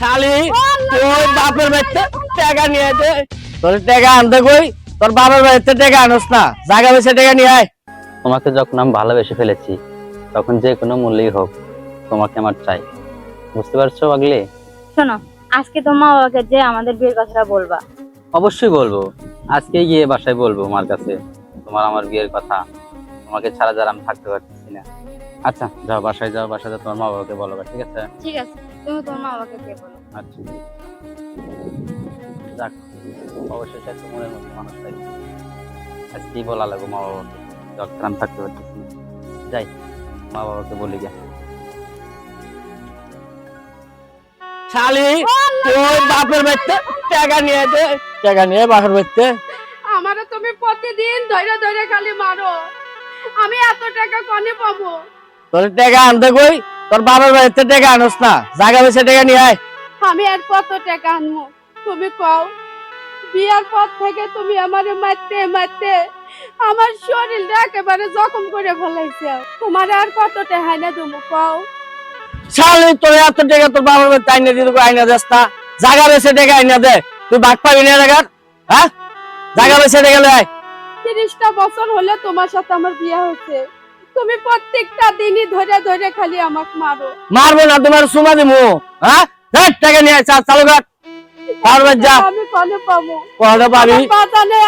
শালি তোর বাপের বাড়িতে টাকা নিয়ে দে। তোর টাকা আনতে কই? তোর বাপের বাড়িতে টাকা আনস না। জায়গা বেছে টাকা নিয়ে আয়। তোমাকে যখন আমি ভালোবেসে ফেলেছি তখন যে কোনো মূল্যই হোক তোমাকে আমার চাই। বুঝতে পারছ পাগলি? শোনো আজকে তো মা বাবাকে যে আমাদের বিয়ের কথাটা বলবা। অবশ্যই বলব। আজকে গিয়ে বাসায় বলব আমার কাছে তোমার আমার বিয়ের কথা। তোমাকে ছাড়া যারা আমি থাকতে পারতেছি না। আচ্ছা যাও বাসায় যাও বাসায় যাও তোমার মা বাবাকে বলো ঠিক আছে? ঠিক আছে তুমি তোমার মা বাবাকে বিয়ে বলো। আচ্ছা যাক অবশ্যই সে একটা মনের মতো মানুষ তাই আজকেই বলা লাগবো মা বাবাকে। যখন থাকতে পারতেছি যাই মা বাবাকে বলি শালি তোর বাপের বাড়িতে টাকা নিয়ে দে টাকা নিয়ে বাপের বাড়িতে। তুমি প্রতিদিন ধরে ধরে খালি মারো। আমি এত টাকা কনে পাবো? তোর টাকা আনতে কই? তোর বাপের বাড়িতে টাকা আনস না। জায়গা বেছে টাকা নিয়ে আয়। আমি আর কত টাকা আনব? তুমি কও। বিয়ার পর থেকে তুমি আমারে মারতে মারতে আমার শরীরটা একেবারে জখম করে ফেলাইছে। তোমার আর কত টাকা না তুমি কও? শালি তোর এত টাকা তোর বাপের বাড়িতে আইনা দিতে কই? আইনা দেস না। জায়গা বেছে টাকা আইনা দে। তুই বাদ পাবি না টাকার হ্যাঁ? জায়গা বেছে টাকা লয় তিরিশটা বছর হলে তোমার সাথে আমার বিয়ে হয়েছে। তুমি প্রত্যেকটা দিনই ধরে ধরে খালি আমাকে মারো। মারবো না তোমার সুমা দিমু হ্যাঁ? টাকা নিয়ে চা- চালু কর। যা। আমি কনে পাবো। পাবি।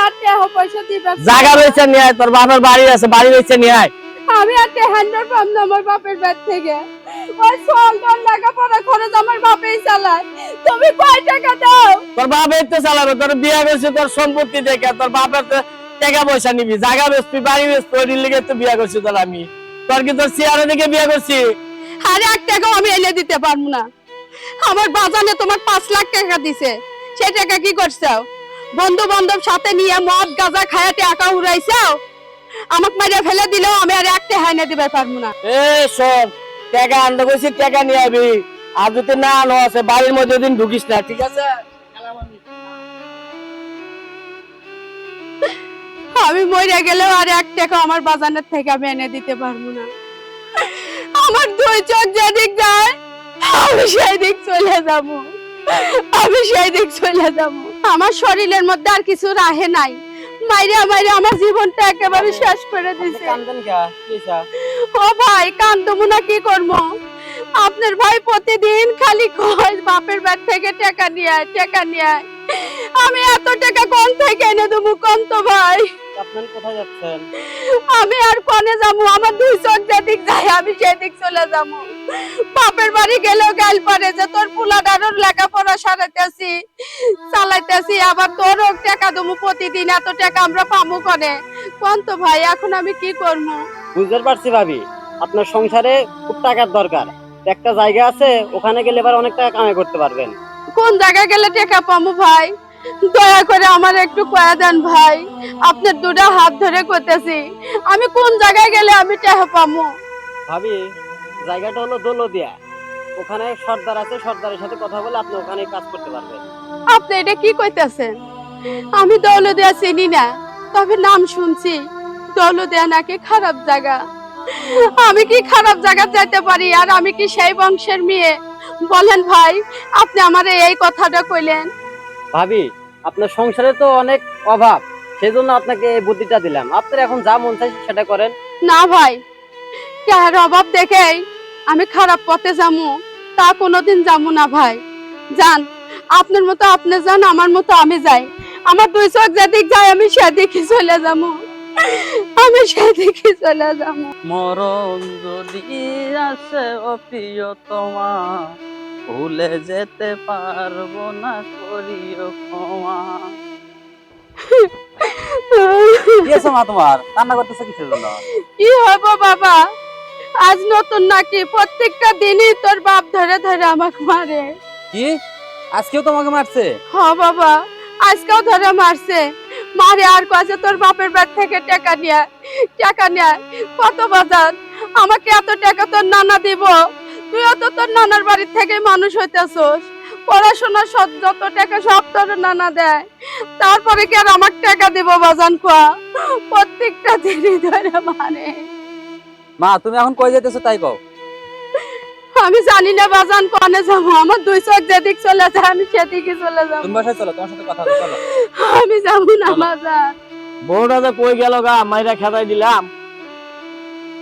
আর টাকা পয়সা দিবে জায়গা বেছে নিয়ে আয় তোর বাপের বাড়ি আছে বাড়ি বেছে নিয়ে আয়। আমি আর হ্যান্ডার পাম না আমার বাপের ব্যাগ থেকে। ওই খরচ আমার বাপেই চালায়। তুমি কয় টাকা দাও? তোর এতে চালাবে তোর বিয়ে করছে তোর সম্পত্তি দেখে তোর বাপের তো টাকা পয়সা নিবি জায়গা বেচবি বাড়ি বেচবি ওই লিগে তো বিয়া করছি তোর আমি। তোর কি তোর চেয়ারে দিকে বিয়ে করছি? আর এক টাকাও আমি এনে দিতে পারব না। আমার বাজানে তোমার পাঁচ লাখ টাকা দিছে সেই টাকা কি করছ বন্ধু বান্ধব সাথে নিয়ে মদ গাঁজা খায়া টাকা উড়াইছাও? আমাকে মারিয়া ফেলে দিলেও আমি আর এক টাকা এনে দিতে পারব না। এ শোন টাকা আনতে কইছি টাকা নিয়ে আবি। আর যদি না আনো আছে বাড়ির মধ্যে দিন ঢুকিস না ঠিক আছে? আমি মরে গেলেও আর এক টাকা আমার বাজানের থেকে আমি এনে দিতে পারব না। আমার দুই চোখ যেদিক যায় আমি সেই দিক চলে যাব। আমি সেই দিক চলে যাব। আমার শরীরের মধ্যে আর কিছু রাহে নাই। মাইরে মাইরে আমার জীবনটা একেবারে শেষ করে দিছে। ও ভাই কান্দমু না কি করব? আপনার ভাই প্রতিদিন খালি কয় বাপের ব্যাগ থেকে টাকা নিয়ে টাকা নিয়ে আমি এত টাকা কোন থেকে এনে দেবো কোন তো ভাই? আপনার কোথায় যাচ্ছেন? আমি আর কোনে যাব? আমার দুই চোখ যেদিক যায় আমি সেদিক চলে যাব। বাপের বাড়ি গেলেও গাল পারে যে তোর পুলাডারও লেখাপড়া সারাইতেছি চালাইতেছি আবার তোরও টাকা দেবো প্রতিদিন এত টাকা আমরা পাবো কোনে? কোন তো ভাই এখন আমি কি করব? বুঝতে পারছি ভাবি আপনার সংসারে খুব টাকার দরকার। একটা জায়গা আছে ওখানে গেলে এবার অনেক টাকা কামাই করতে পারবেন। কোন জায়গায় গেলে টাকা পাবো ভাই? দয়া করে আমার একটু কয়া দেন ভাই। আপনার দুটা হাত ধরে করতেছি আমি কোন জায়গায় গেলে আমি টাকা পাবো ভাবি জায়গাটা হলো দোলদিয়া ওখানে সর্দার আছে সর্দারের সাথে কথা বলে আপনি ওখানে কাজ করতে পারবেন। আপনি এটা কি কইতাছেন? আমি দৌলদিয়া চিনি না তবে নাম শুনছি। দৌলদিয়া নাকি খারাপ জায়গা। আমি কি খারাপ জায়গা যেতে পারি আর আমি কি সেই বংশের মেয়ে? বলেন ভাই আপনি আমারে এই কথাটা কইলেন। ভাবি আপনার সংসারে তো অনেক অভাব সেজন্য আপনাকে এই বুদ্ধিটা দিলাম। আপনার এখন যা মন চাই সেটা করেন। না ভাই কার অভাব দেখেই আমি খারাপ পথে যামু তা কোনোদিন যামু না ভাই। যান আপনার মতো আপনি যান আমার মতো আমি যাই। আমার দুই চোখ যেদিক যায় আমি সেদিকে চলে যাব আমি সেদিকে চলে যাব মরণ যদি আসে ও প্রিয়তমা ভুলে যেতে পারব না করিও ক্ষমা। মা তোমার? কান্না করতেছে কিসের জন্য? কি হব বাবা? আজ নতুন নাকি? প্রত্যেকটা দিনই তোর বাপ ধরে ধরে আমাকে মারে। কি? আজকেও তোমাকে মারছে? হ বাবা আজকেও ধরে মারছে। মারে আর কাছে তোর বাপের ব্যাগ থেকে টাকা নিয়ে টাকা নিয়ে। কত বাজার? আমাকে এত টাকা তোর নানা দিব। তুইও তো তোর নানার বাড়ি থেকে মানুষ হইতেছস। পড়াশোনা সব যত টাকা সব তোর নানা দেয়। তারপরে কি আর আমার টাকা দিব বাজান খোয়া? প্রত্যেকটা দিনই ধরে মানে মা তুমি এখন কই যেতেছো তাই কও? আমি জানি না বাজান কনে যাব আমার দুই চোখ যেদিক চলে যায় আমি সেদিকে চলে যাব। তুমি বাসায় চলো তোমার সাথে কথা হবে চলো। আমি যাব না বাজান। বউটা যে কই গেল গা? মাইরা খেদাই দিলাম।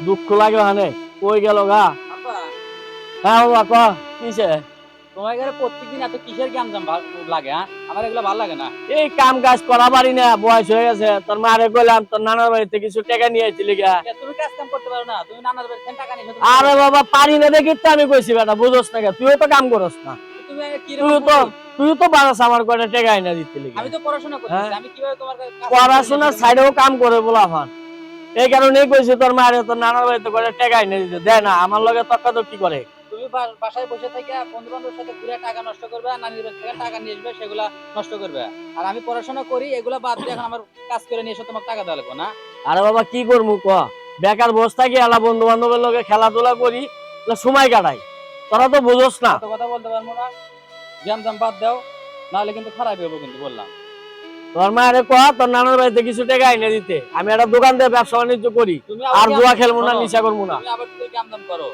দুঃখ লাগে হানে কই গেল গা? হ্যাঁ বাবা ক কিসে তোমার এখানে প্রত্যেকদিন এত কিসের জ্ঞান জাম লাগে হ্যাঁ? আমার এগুলো ভালো লাগে না। এই কাম কাজ করা পারি না বয়স হয়ে গেছে। তোর মারে কইলাম তোর নানার বাড়িতে কিছু টাকা নিয়ে আইছিলি গা তুমি কাজ কাম করতে পারো না তুমি নানার বাড়ি থেকে টাকা নিয়ে এসো, তুমি আরে বাবা পারি না দেখি তো আমি কইছি বেটা বুঝোস না তুইও তো কাম করস না। তুমি কি তুইও তো তুইও তো আমার কয়টা টাকা এনে দিতে লিগে। আমি তো পড়াশোনা করতেছি হ্যাঁ। আমি কীভাবে তোমার সাইডেও কাম করে বলা ফান এই কারণেই কইছি তোর মারে তোর নানার বাড়িতে করে টাকা এনে দিতে। দেয় না আমার লগে তক্কা তো কি করে। তুমি বাসায় বসে থেকে বন্ধু বান্ধবের সাথে ঘুরে টাকা নষ্ট করবে আর নানির থেকে টাকা নিয়ে আসবে সেগুলা নষ্ট করবে। আর আমি পড়াশোনা করি এগুলা বাদ দিয়ে এখন আমার কাজ করে নিয়ে এসে তোমাকে টাকা দেওয়া লাগবে না। আরে বাবা কি করব ক? বেকার বস থাকি আলা বন্ধু বান্ধবের লগে খেলাধুলা করি সময় কাটাই। তোরা তো বুঝোস না। কথা বলতে পারব না। জ্যাম জাম বাদ দাও নাহলে কিন্তু খারাপ হবে কিন্তু বললাম। তোর মা আরে ক তোর নানার বাড়িতে কিছু টাকা এনে দিতে। আমি একটা দোকান দিয়ে ব্যবসা বাণিজ্য করি তুমি আর জুয়া খেলব না নিশা করব না। আবার যদি জ্ঞান দাম করো?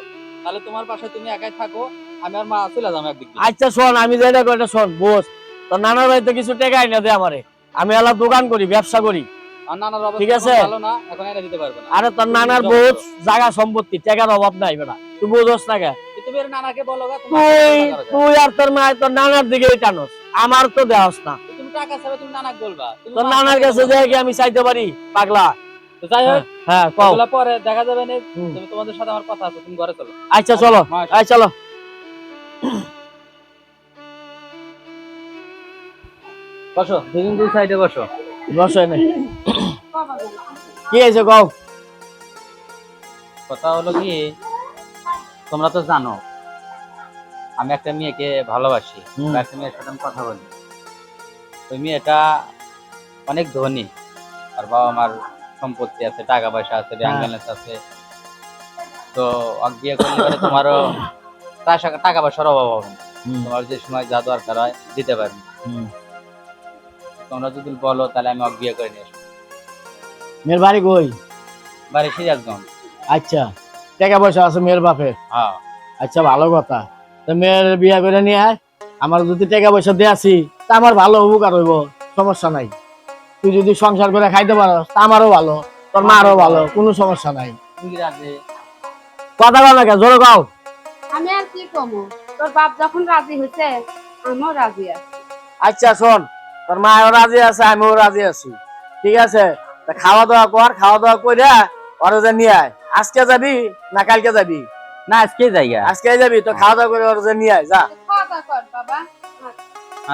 তাহলে তোমার পাশে তুমি একাই থাকো আমি আর মা চলে যাব একদিক আচ্ছা শোন আমি যেটা করি শোন বস তোর নানার বাড়িতে কিছু টাকা এনে দে আমারে। আমি আলা দোকান করি ব্যবসা করি। ঠিক আছে। আরে তোর নানার বহুত জায়গা সম্পত্তি টাকার অভাব নাই বেটা। তুই বুঝোস না তুই তুই আর তোর মায়ের তোর নানার দিকেই টানোস। আমার তো দেওয়াস না। তুমি টাকা ছাড়া তুমি নানাকে বলবা। তোর নানার কাছে যাই কি আমি চাইতে পারি পাগলা? তো যাই হোক হ্যাঁ কও। পরে দেখা যাবে না তুমি তোমাদের সাথে আমার কথা আছে তুমি ঘরে চলো। আচ্ছা চলো আচ্ছা চলো। বসো দুদিন দুই সাইডে বসো। বসো এনে। কি হয়েছে কও? কথা হলো কি তোমরা তো জানো আমি একটা মেয়েকে ভালোবাসি। একটা মেয়ের সাথে কথা বলি। ওই মেয়েটা অনেক ধনী আর বাবা আমার সম্পত্তি আছে টাকা পয়সা আছে ব্যাংক। ব্যালেন্স আছে। তো বিয়ে করলে পরে তোমারও টাকা- পয়সার অভাব হবে না। তোমার যে সময় যা দরকার হয় দিতে পারবে তোমরা যদি বলো তাহলে আমি বিয়ে করে নিয়ে আসব। মেয়ের বাড়ি কই? বাড়ি সিরাজগঞ্জ। আচ্ছা টাকা পয়সা আছে মেয়ের বাপে হ্যাঁ। আচ্ছা ভালো কথা। তো মেয়ের বিয়ে করে নিয়ে আয়। আমার যদি টাকা পয়সা দিয়ে আসি তা আমার ভালো উপকার হইব সমস্যা নাই। তুই যদি সংসার করে খাইতে পারো আমারও ভালো তোর মারও ভালো কোনো সমস্যা নাই। কি কথা কও না কেন জোরে কও। আমি আর কি কমো? তোর বাপ যখন রাজি হয়েছে আমিও রাজি আছি। আচ্ছা শোন তোর মাও রাজি আছে আমিও রাজি আছি। ঠিক আছে? খাওয়া দাওয়া কর খাওয়া দাওয়া করে ওরা যে নিয়ে আয়। আজকে যাবি না কালকে যাবি? না আজকে জায়গা আজকে যাবি? তো খাওয়া দাওয়া করে ওরা যে নিয়ে আয় যা। খাওয়া দাওয়া কর বাবা।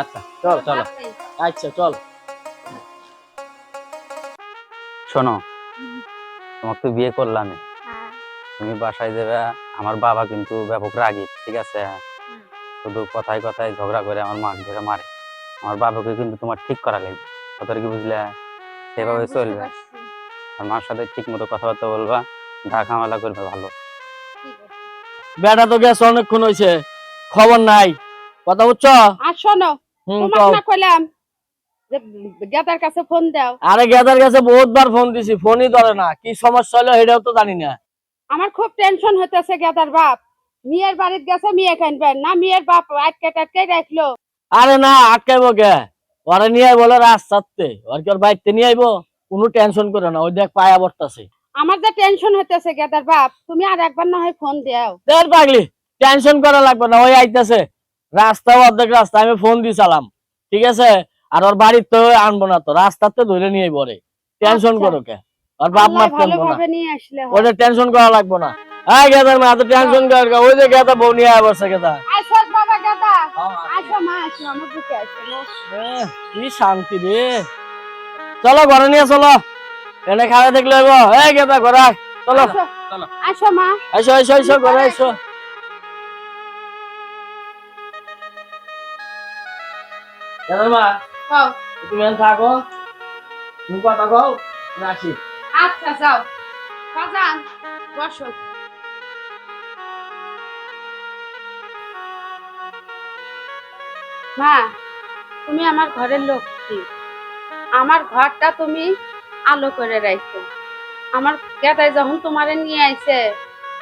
আচ্ছা চল চল। আচ্ছা চল। শোনো তোমাকে তো বিয়ে করলাম হ্যাঁ। তুমি বাসায় যাবে আমার বাবা কিন্তু ব্যাপক রাগী ঠিক আছে? শুধু কথায় কথায় ঝগড়া করে আমার মাকে ধরে মারে। আমার বাবাকে কিন্তু তোমার ঠিক করা লাগবে কথা কি বুঝলে? সেভাবে চলবে। আর মার সাথে ঠিক মতো কথাবার্তা বলবা ঢাকা মালা করবে ভালো। বেটা তো গেছে অনেকক্ষণ হয়েছে খবর নাই। কথা বুঝছ? আর শোনো কও। না কইলাম গেদার কাছে ফোন দাও। আরে গেদার কাছে বহুতবার ফোন দিছি ফোনই ধরে না। কি সমস্যা হলো সেটাও তো জানি না। আমার খুব টেনশন হইতেছে গেদার বাপ। মেয়ের বাড়িতে গেছে মেয়ে না। মেয়ের বাপ আটকে টাটকে রাখল। আরে না আটকাইবো কে? ওরা নিয়ে আই বলে রাস্তাতে ওর কি ওর নিয়ে আইবো? কোনো টেনশন করে না। ওই দেখ পায়া বর্তাছে আমার যে টেনশন হইতেছে গেদার বাপ তুমি আর একবার না হয় ফোন দাও। দেখ পাগলি টেনশন করা লাগবে না। ওই আইতাছে। রাস্তা অর্ধেক রাস্তা আমি ফোন দিছিলাম। ঠিক আছে? আর ওর বাড়ির তো আনব না তো রাস্তাতে ধরে নিয়ে পরে টেনশন। করো কে? ওর বাপ না। হয়। ওটা টেনশন করা লাগবে না। হ্যাঁ গেদার মা এত টেনশন কর ওই যে গেদা বউ নিয়ে আয় বসে গেদা। মা মা। কি শান্তি রে। চলো ঘরে নিয়ে চলো। এনে খাওয়া দেখলে হইব এই গেদা ঘরে চলো। আসো। মা। এসো এসো এসো ঘরে এসো গেদার মা। তুমি থাকো তুমি কথা কও আসি। আচ্ছা যাও। বাজান বসো। মা তুমি আমার ঘরের লক্ষ্মী আমার ঘরটা তুমি আলো করে রাখো আমার গেটায় যখন তোমারে নিয়ে আইছে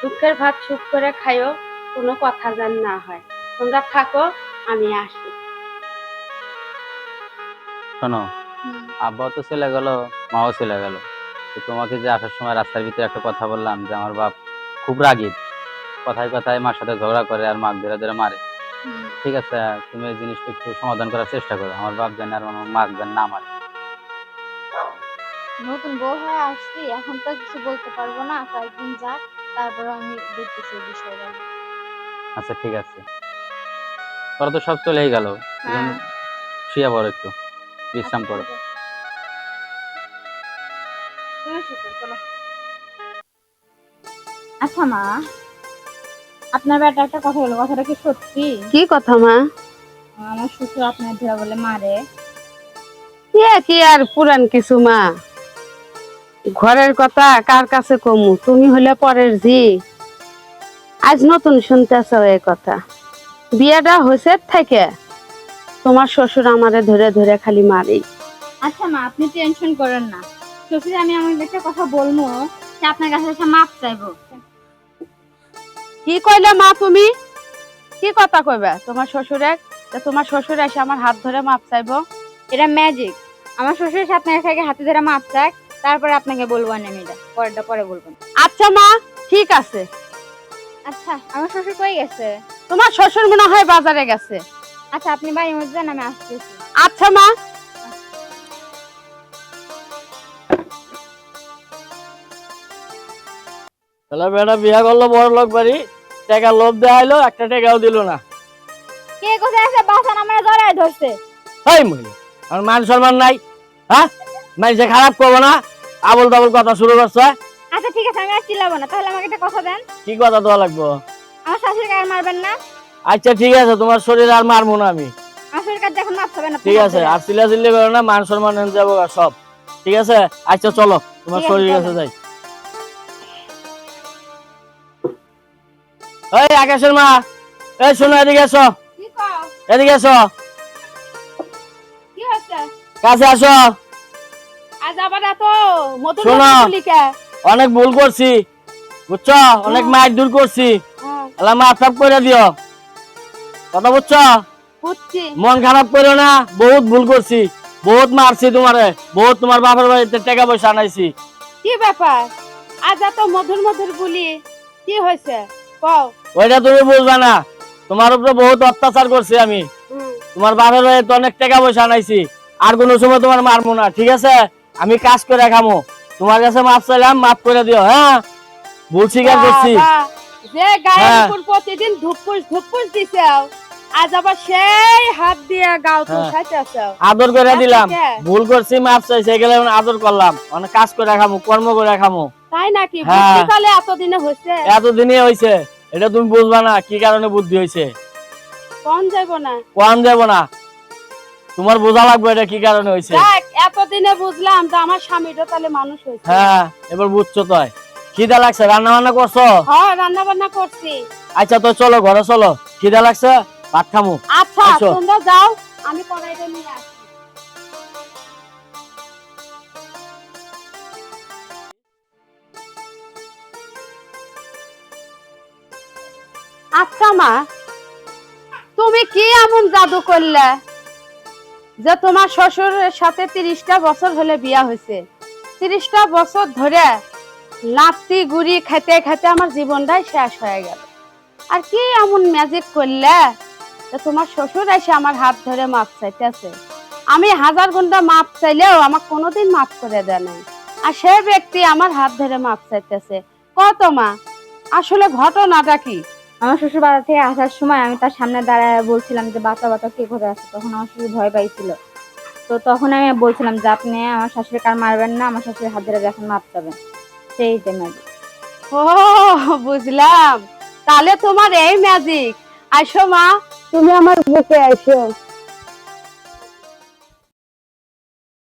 দুঃখের ভাত সুখ করে খাইও কোনো কথা যেন না হয়। তোমরা থাকো আমি আসি। শোনো আব্বাও তো চলে গেল মাও চলে গেল। তো তোমাকে যে আসার সময় রাস্তার ভিতরে একটা কথা বললাম যে আমার বাপ খুব রাগী কথায় কথায় মার সাথে ঝগড়া করে আর মাক ধরে ধরে মারে। ঠিক আছে তুমি এই জিনিসটা একটু সমাধান করার চেষ্টা করো। আমার বাপ জানে আর আমার মাক জানে না মারে। নতুন বউ হয়ে আসছি এখন তো কিছু বলতে পারব না। কয়েকদিন যাক তারপর আমি দেখতেছি এই বিষয়টা। আচ্ছা ঠিক আছে। তোরা তো সব চলেই গেল। হ্যাঁ। শুয়ে পড়ো একটু। বিশ্রাম করো। আচ্ছা মা আপনার বেটা একটা কথা বলো কথাটা কি সত্যি? কি কথা মা? আমার শ্বশুর আপনার ধরে বলে মারে। কি আর পুরান কিছু মা? ঘরের কথা কার কাছে কমু? তুমি হলে পরের জি আজ নতুন শুনতেছ এই কথা। বিয়েটা হয়েছে থেকে? তোমার শ্বশুর আমারে ধরে ধরে খালি মারি। আচ্ছা মা আপনি টেনশন করেন না। শ্বশুর আমি আমার একটা কথা বলব সে আপনার কাছে এসে মাপ চাইব। কি কইলে মা তুমি? কি কথা কইবে? তোমার শ্বশুরে যে তোমার শ্বশুর এসে আমার হাত ধরে মাপ চাইব? এটা ম্যাজিক আমার শ্বশুর এসে আপনার কাছে হাতে ধরে মাপ চাক তারপরে আপনাকে বলব না আমি এটা পরেরটা পরে বলবেন আচ্ছা মা ঠিক আছে। আচ্ছা আমার শ্বশুর কই গেছে? তোমার শ্বশুর মনে হয় বাজারে গেছে। আচ্ছা আপনি বাড়ির মধ্যে যান আমি আসতেছি আচ্ছা মা। তাহলে বেটা বিয়া করল বড় লোক বাড়ি টাকা লোভ দেখাইলো একটা টাকাও দিল না। কে কোথায় আছে? বাসন আমার জড়ায় ধরছে। এই মহিলা আমার মান সম্মান নাই হ্যাঁ? মানুষে খারাপ করব না আবল তাবল কথা শুরু করছে আচ্ছা ঠিক আছে আমি আর চিল্লাবো না। তাহলে আমাকে একটা কথা দেন। কি কথা দেওয়া লাগবো? আমার শাশুড়িকে আর মারবেন না। আচ্ছা ঠিক আছে তোমার শরীর আর মারবো না আমি। এখন মাপ ঠিক আছে আর চিল্লা চিল্লি করো না মান সম্মান যাব সব। ঠিক আছে? আচ্ছা চলো তোমার আছে, শরীর। কাছে যাই। এই আকাশের মা এই শোনো এদিকে এসো। এদিকে এসো। কি হচ্ছে কাছে আসো। শোনো। অনেক ভুল করছি বুঝছ? অনেক মাইর দূর করছি। এলা মাফ করে দিও। কথা বুঝছ? মন খারাপ করো না বহুত ভুল করছি বহুত মারছি তোমারে বহুত তোমার বাপের বাড়িতে টাকা পয়সা আনাইছি। কি ব্যাপার? আজ এত মধুর মধুর গুলি কি হয়েছে? কও। ওইটা তুমি বুঝবা না তোমার উপরে বহুত অত্যাচার করছি আমি। তোমার বাপের বাড়িতে অনেক টাকা পয়সা আনাইছি আর কোনো সময় তোমার মারবো না ঠিক আছে? আমি কাজ করে খামো। তোমার কাছে মাপ চাইলাম মাফ করে দিও হ্যাঁ? ভুল স্বীকার করছি। যে হ্যাঁ। উপর প্রতিদিন ধুপুস ধুপুস দিছে আজ আবার সেই হাত দিয়ে গাও তো হ্যাঁ। আদর করে দিলাম। আচ্ছা, ভুল করছি মাপ চাইছি এগুলো এখন আদর করলাম। অনেক কাজ করে খামো কর্ম করে খামো। তাই নাকি? হ্যাঁ। বুদ্ধি তাহলে এতদিনে হয়েছে এতদিনই হয়েছে এটা তুমি বুঝবা না কি কারণে বুদ্ধি হয়েছে কোন যাইব না। কোয়ান দেব না। তোমার বোঝা লাগবে এটা কি কারণে হয়েছে দেখ এতদিনে বুঝলাম যে আমার স্বামীটা তাহলে মানুষ হয়েছে হ্যাঁ এবার বুঝছ তো খিদা লাগছে রান্না বান্না করছ? হ্যাঁ রান্না বান্না করছি। আচ্ছা তো চলো ঘরে চলো। খিদা লাগছে? ভাত খামু। আচ্ছা তোমরা যাও আমি কড়াইটা নিয়ে আসি আচ্ছা মা তুমি কি এমন জাদু করলে? যে তোমার শ্বশুরের সাথে তিরিশটা বছর হলে বিয়া হয়েছে। তিরিশটা বছর ধরে লাত্তি গুড়ি খেতে খেতে আমার জীবনটাই শেষ হয়ে গেল। আর কি এমন ম্যাজিক করলে তোমার শ্বশুর এসে আমার হাত ধরে মাপ চাইতেছে? আমি হাজার ঘণ্টা মাপ চাইলেও আমার কোনোদিন মাফ করে দেয় নাই। আর সে ব্যক্তি আমার হাত ধরে মাপ চাইতেছে। কত মা? আসলে ঘটনাটা কি? আমার শ্বশুর বাজার থেকে আসার সময় আমি তার সামনে দাঁড়ায় বলছিলাম যে, বাচ্চা বাচ্চা, কে কোথায় আছে? তখন আমার শ্বশুর ভয় পাইছিল। তো তখন আমি বলছিলাম যে, আপনি আমার শাশুড়ি কার মারবেন না, আমার শাশুড়ি হাত ধরে যখন মাপ চাবেন। সেই যে ম্যাজিক ও বুঝলাম। তাহলে তোমার এই ম্যাজিক আসো মা। তুমি আমার বুকে আসো